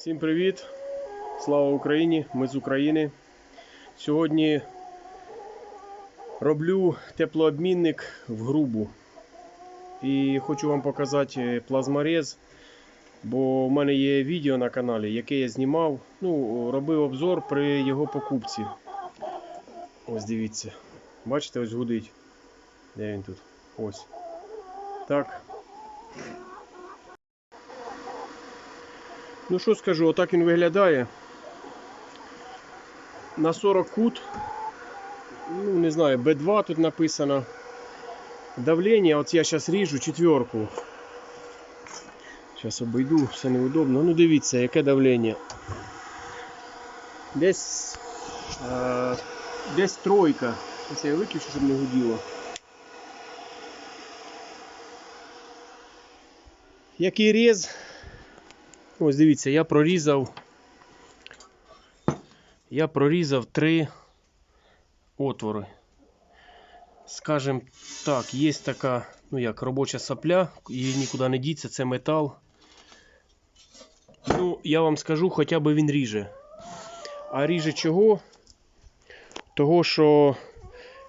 Всім привіт! Слава Україні! Ми з України. Сьогодні роблю теплообмінник в грубу. І хочу вам показати плазморез, бо в мене є відео на каналі, яке я знімав. Ну, робив обзор при його покупці. Ось дивіться. Бачите, ось гудить. Де він тут? Ось. Так. Ну що скажу, отак він виглядає. На 40 кут. Ну, не знаю, B2 тут написано. Давлення, от я зараз ріжу четверку. Зараз обійду, все неудобно. Ну дивіться, яке давлення. Десь. Е, десь тройка. Ось я виключу, щоб не гуділо. Який рез? Ось дивіться, я прорізав. Я прорізав три отвори. Скажем так, є така, ну як, робоча сапля, її нікуди не діться, це метал. Ну, я вам скажу, хоча б він ріже. А ріже чого? Того, що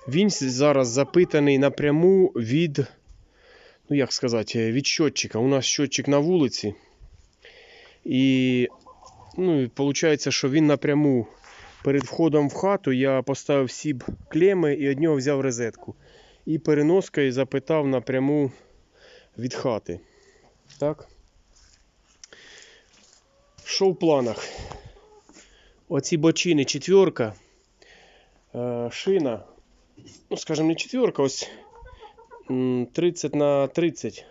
він зараз запитаний напряму від, ну як сказати, від щотчика. У нас щотчик на вулиці. І ну, виходить, що він напряму перед входом в хату я поставив сіб клеми і від нього взяв розетку. І переноскою запитав напряму від хати. Так. Що в планах? Оці бочини четверка, е, шина, ну, скажімо, не четверка, ось 30 на 30.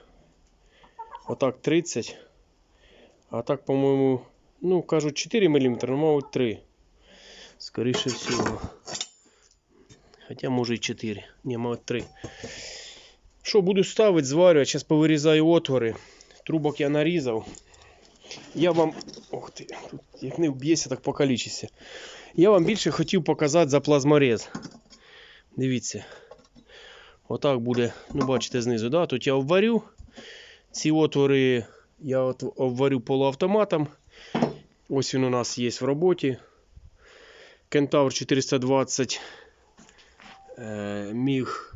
Отак 30. А так, по-моєму, ну, кажуть 4 мм, ну, мабуть, 3. Скоріше всього. Хоча може і 4. Ні, мабуть, 3. Що, буду ставити, зварювати. Зараз повирізаю отвори. Трубок я нарізав. Я вам. Ох ти, тут як не вб'єся, так покалічишся. Я вам більше хотів показати за плазморез. Дивіться. Отак буде, ну бачите, знизу. Да? Тут я обварю. Ці отвори я от обварю полуавтоматом. Ось він у нас є в роботі. Кентавр 420 е, Міг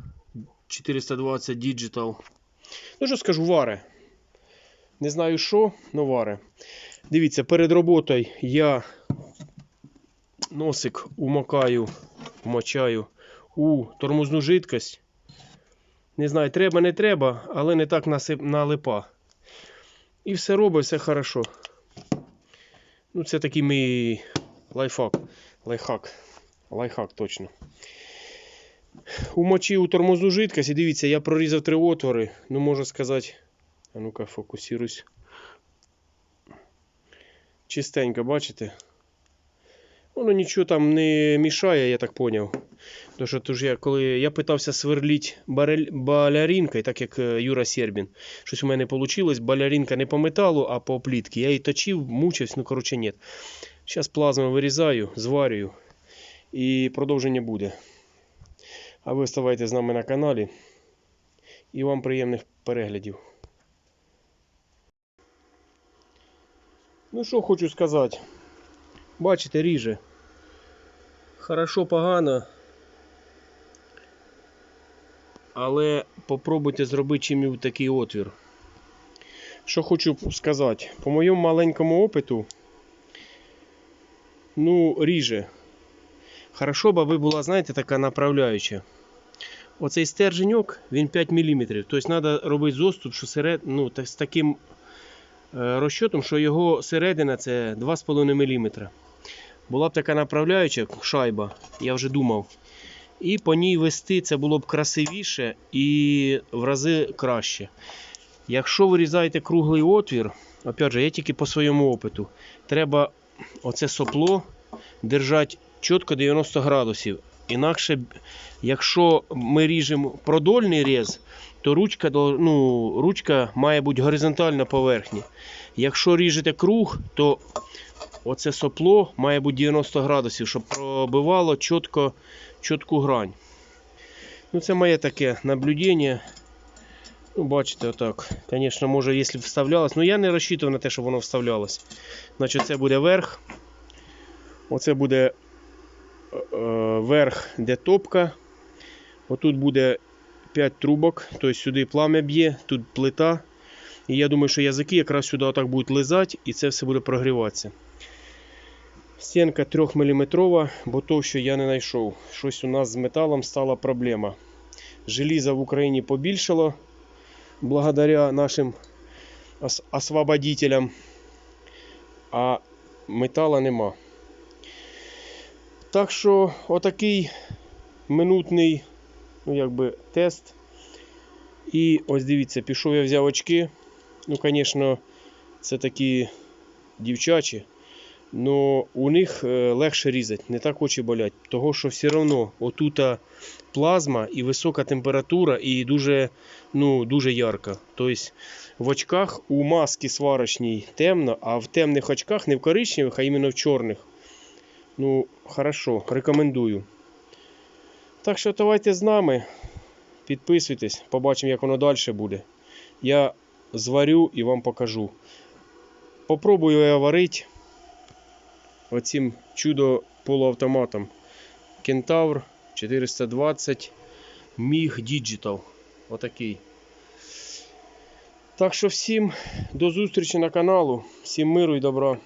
420 Digital. Ну, що скажу, варе. Не знаю що, але варе. Дивіться, перед роботою я носик умокаю, вмочаю у тормозну жидкость. Не знаю, треба, не треба, але не так насип, налипа. І все робить, все хорошо. Ну, це такий мій лайфхак. Лайфхак. Лайфхак точно. Умочив у тормозну жидкость і дивіться, я прорізав три отвори. Ну, можу сказати. А ну-ка, фокусируюсь. Чистенько, бачите? Воно нічого там не мішає, я так поняв. Тому що тож я, коли я питався сверліть барель, баляринкою, так як е, Юра Сербін. Щось у мене вийшло. Баляринка не по металу, а по плітки. Я її точив, мучився, ну коротше, ні. Зараз плазму вирізаю, зварюю. І продовження буде. А ви оставайтесь з нами на каналі. І вам приємних переглядів. Ну що хочу сказати. Бачите, ріже. Хорошо, погано. Але попробуйте зробити чим такий отвір. Що хочу сказати, по моєму маленькому опиту, ну, ріже. Хорошо б аби була, знаєте, така направляюча. Оцей стерженьок, він 5 мм. Тобто треба робити зоступ, що серед, ну, так, з таким розчотом, що його середина це 2,5 мм. Була б така направляюча шайба, я вже думав. І по ній вести це було б красивіше і в рази краще. Якщо вирізаєте круглий отвір, опять же, я тільки по своєму опиту, треба оце сопло держати чітко 90 градусів. Інакше, якщо ми ріжемо продольний різ, то ручка, ну, ручка має бути горизонтально поверхні. Якщо ріжете круг, то оце сопло має бути 90 градусів, щоб пробивало чітко, чітку грань. Ну, це моє таке наблюдення. Ну, бачите, отак. Звісно, може, якщо вставлялось. Ну я не розчитував на те, щоб воно вставлялось. Значить, це буде верх. Оце буде е, е, верх, де топка. Отут буде 5 трубок, тобто сюди пламя б'є, тут плита. І я думаю, що язики якраз сюди отак будуть лизати і це все буде прогріватися. Стінка 3 мм, бо то, що я не знайшов. Щось у нас з металом стала проблема. Желіза в Україні побільшало благодаря нашим ос- освободителям, а метала нема. Так що отакий минутний ну, якби, тест. І ось дивіться, пішов я взяв очки. Ну, звісно, це такі дівчачі. Но у них е, легше різати, не так очі болять. Того, що все одно отута плазма і висока температура, і дуже, ну, дуже ярка. Тобто в очках у маски сварочній темно, а в темних очках не в коричневих, а іменно в чорних. Ну, хорошо, рекомендую. Так що давайте з нами. Підписуйтесь, побачимо, як воно далі буде. Я зварю і вам покажу. Попробую я варити оцим чудо полуавтоматом. Кентавр 420 Міг Digital. Отакий. Так що всім до зустрічі на каналу. Всім миру і добра.